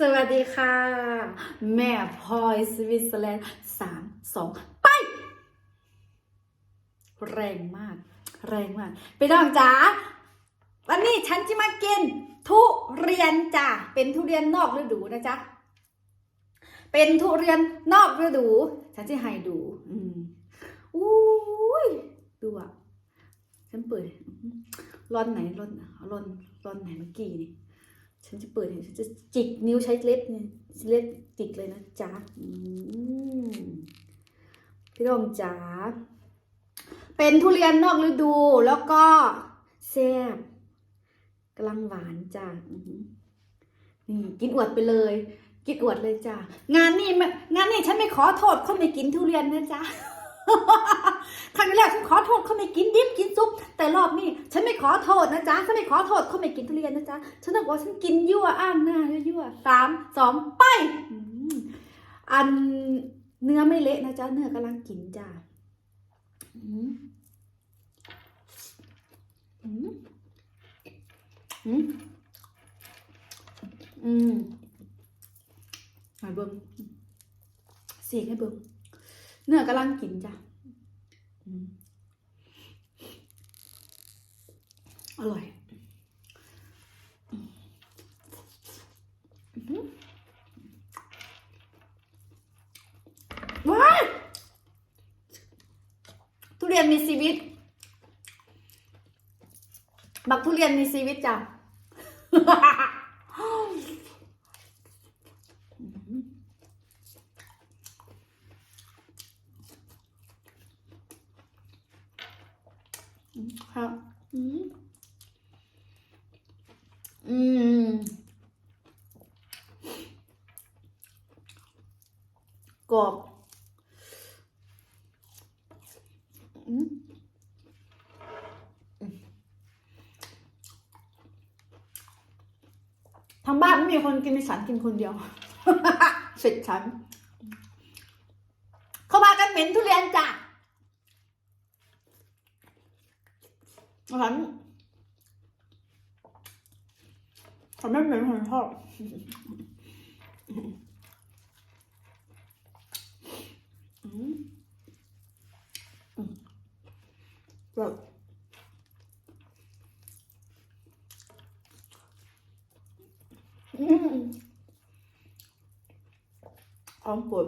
สวัสดีค่ะ แม่พลอยสวิตเซอร์แลนด์สามสองไป แรงมาก แรงมากไปน้องจ๋าวันนี้ฉันจะมากิน ทุเรียนจ้ะเป็นทุเรียนนอกฤดูนะจ๊ะเป็นทุเรียนนอกฤดู ฉันจะให้ดู อืมอุ้ยดูอะฉันเปิดร้อนไหนร้อนร้อนร้อนไหนเมื่อกี้นี่ ฉันจะเปิดเนี่ยฉันจะจิกนิ้วใช้เล็บเนี่ยเล็บจิกเลยนะจ๊ะพี่รองจ๋าเป็นทุเรียนนอกฤดูแล้วก็แซ่บกำลังหวานจ้ะนี่กินอวดไปเลย กินอวดเลยจ้ะงานนี้งานนี้ฉันไม่ขอโทษคนไม่กินทุเรียนนะจ๊ะ ครั้งแล้วฉันขอโทษคนไม่กินดิบกินซุป แต่รอบนี้ฉันไม่ขอโทษนะจ๊ะฉันไม่ขอโทษคนไม่กินทุเรียนนะจ๊ะฉันบอกว่าฉันกินยั่วอ้างหน้ายั่วสามสองไปอันเนื้อไม่เละนะจ๊ะเนื้อกำลังกินจ้ะอืมอืมอืมอืมมาเบิ้งสีกให้เบิ้ง เนื้อกำลังกินจ้ะอร่อยว้ายทุเรียนมีชีวิต บักทุเรียนมีชีวิตจ้ะ ครับอืมอืมกรอบอืมทางบ้านไม่มีคนกินมีฉันกินคนเดียว เสร็จฉัน เข้ามากันเหม็นทุเรียนจ้ะ ฉันฉันไม่เหม็นฉันชอบอืมอืมแบบอืมหอมปวด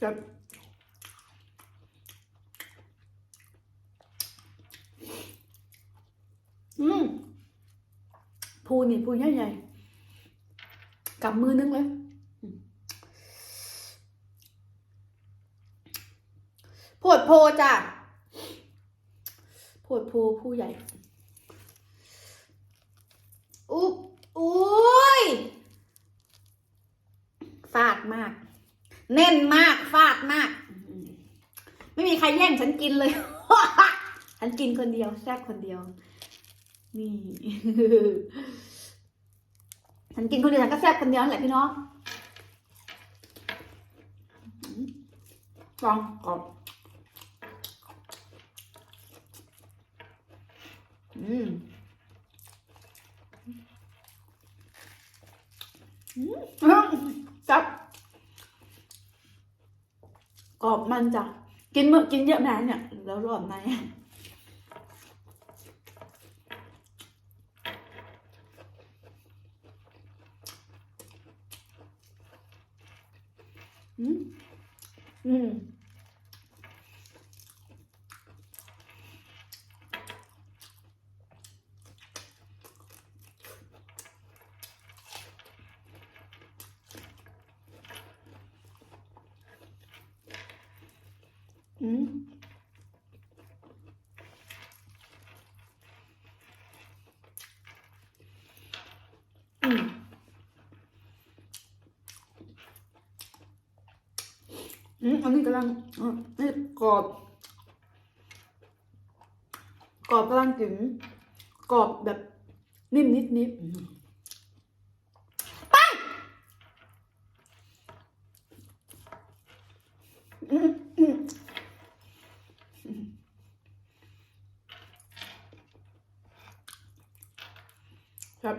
จะอืมพูนี่พูใหญ่ๆกับมือนึงเลยอืมโพดโพจ้ะโพดโพผู้ใหญ่ อุ้ย ฟาดมากแน่นมาก ฟาดมาก ไม่มีใครแย่งฉันกินเลย ฉันกินคนเดียวแซ่บคนเดียว นี่ ฉันกินคนเดียวฉันก็แซ่บคนเดียวนั่นแหละพี่น้องลองกรอบอืม อืม จับกรอบมันจ้ะกินเมื่อกินเยอะแม่เนี่ย แล้วรอบในอืมอืม อืมอืมอืมอันนี้กำลังอะนี่กรอบ กรอบกำลังถึงกรอบแบบนิ่มนิดนิดปอืมอืม ครับ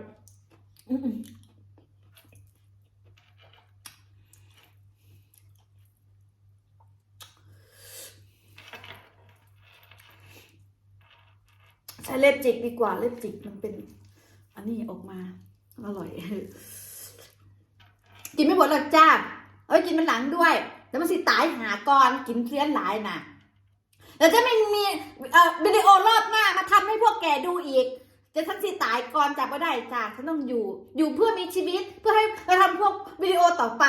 ใช้เล็บจิกดีกว่าเล็บจิกมันเป็น อันนี้ออกมาอร่อย กินไม่หมดหรอกจ้าเอ้ยกินมันหลังด้วย แล้วมันสิตายหาก่อนกินเคลี้ยนหลายน่ะแล้วจะไม่มีเอ่อวิดีโอรอบหน้ามาทำให้พวกแกดูอีก จะทั้งสิตายก่อนจับไม่ได้จ้าฉันต้องอยู่ อยู่เพื่อมีชีวิตเพื่อให้เราทำพวกวิดีโอต่อไป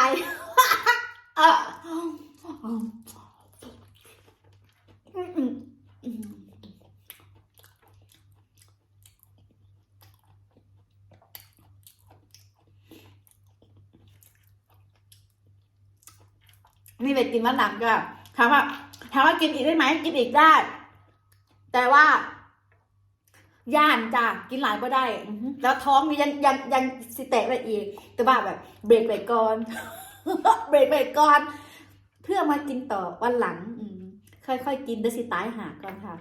นี่ไปกินมันหลังก็ถามว่าถามว่ากินอีกได้ไหมกินอีกได้ แต่ว่า ย่านจ้ะกินหลายก็ได้อือหือแล้วท้องนี่ยังยังยังสิแตกไปอีก แต่ว่าแบบ เบรกไปก่อน เบรกไปก่อน เพื่อมากินต่อวันหลังอืมค่อยๆกินเดี๋ยวสิตายหาก่อนค่ะ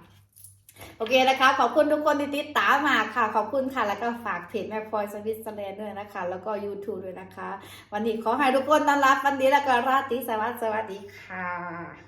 โอเคนะคะ ขอบคุณทุกคนที่ติดตามมาค่ะ ขอบคุณค่ะ แล้วก็ฝากเพจแม่พลอยสวิตเซอร์แลนด์ด้วยนะคะ แล้วก็ YouTube ด้วยนะคะ วันนี้ขอให้ทุกคนต้อนรับวันนี้แล้วก็ราตรีสวัสดิ์สวัสดีค่ะ